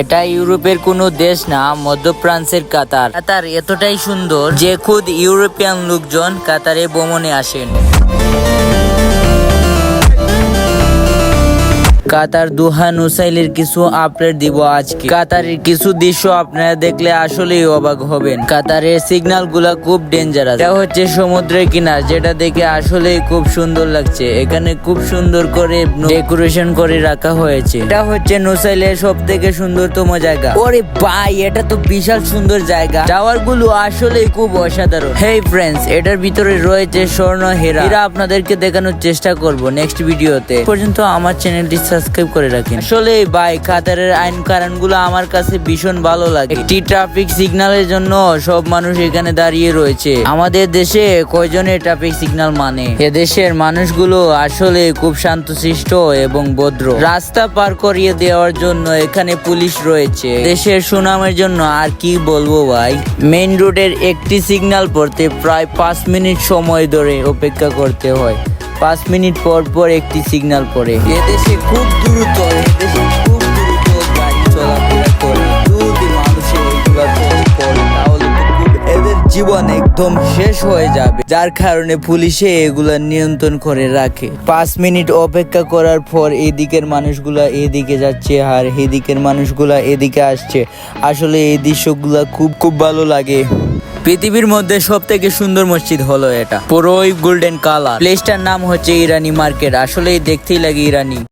এটা ইউরোপের কোন দেশ না, মধ্য ফ্রান্সের কাতার। কাতার এতটাই সুন্দর যে খুদ ইউরোপিয়ান লোকজন কাতারে ভ্রমণে আসেন। কাতার দুহা নুসাইলের কিছু আপডেট দিব আজকে। কাতারের কিছু দৃশ্য আপনারা দেখলে আসলেই অবাক হবেন। কাতারের সিগন্যালগুলা খুব ডেঞ্জারাস এটা হচ্ছে সমুদ্রের কিনার, যেটা দেখে আসলেই খুব সুন্দর লাগছে। এখানে খুব সুন্দর করে ডেকোরেশন করে রাখা হয়েছে। এটা হচ্ছে নুসাইলের সব থেকে সুন্দরতম জায়গা। ওরে ভাই, এটা তো বিশাল সুন্দর জায়গা। টাওয়ারগুলো আসলেই খুব অসাধারণ। হেই ফ্রেন্ডস, এটার ভিতরে রয়েছে স্বর্ণ হীরা। হীরা আপনাদেরকে দেখানোর চেষ্টা করব নেক্সট ভিডিওতে। পর্যন্ত আমার চ্যানেলটি সাবস্ক্রাইব করে রাখেন। আসলে ভাই, কাতারের আইন কারণ আমার কাছে ভীষণ ভালো লাগে। একটি ট্রাফিক সিগন্যালের জন্য সব মানুষ এখানে দাঁড়িয়ে রয়েছে। আমাদের দেশে কয়জনে ট্রাফিক সিগন্যাল মানে? এদেশের মানুষগুলো আসলে খুব শান্তশিষ্ট এবং ভদ্র। রাস্তা পার করিয়ে দেওয়ার জন্য এখানে পুলিশ রয়েছে। দেশের সুনামের জন্য আর কি বলব ভাই? মেইন রোডের একটি সিগন্যাল পড়তে প্রায় পাঁচ মিনিট সময় ধরে অপেক্ষা করতে হয়। পাঁচ মিনিট পর পর একটি সিগন্যাল পড়ে। এদেশে খুব দ্রুত, এদেশে খুব দ্রুত গাড়ি চলাফেরা করে। যদি মানুষের তাহলে এদের জীবন একদম শেষ হয়ে যাবে। যার কারণে পুলিশে এগুলা নিয়ন্ত্রণ করে রাখে। পাঁচ মিনিট অপেক্ষা করার পর এদিকের মানুষগুলা এদিকে যাচ্ছে আর এদিকের মানুষগুলা এদিকে আসছে। আসলে এই দৃশ্যগুলা খুব খুব ভালো লাগে। পৃথিবীর মধ্যে সব থেকে সুন্দর মসজিদ হলো এটা। পুরোই গোল্ডেন কালার প্লেসটার নাম হচ্ছে ইরানি মার্কেট। আসলেই দেখতেই লাগে ইরানি।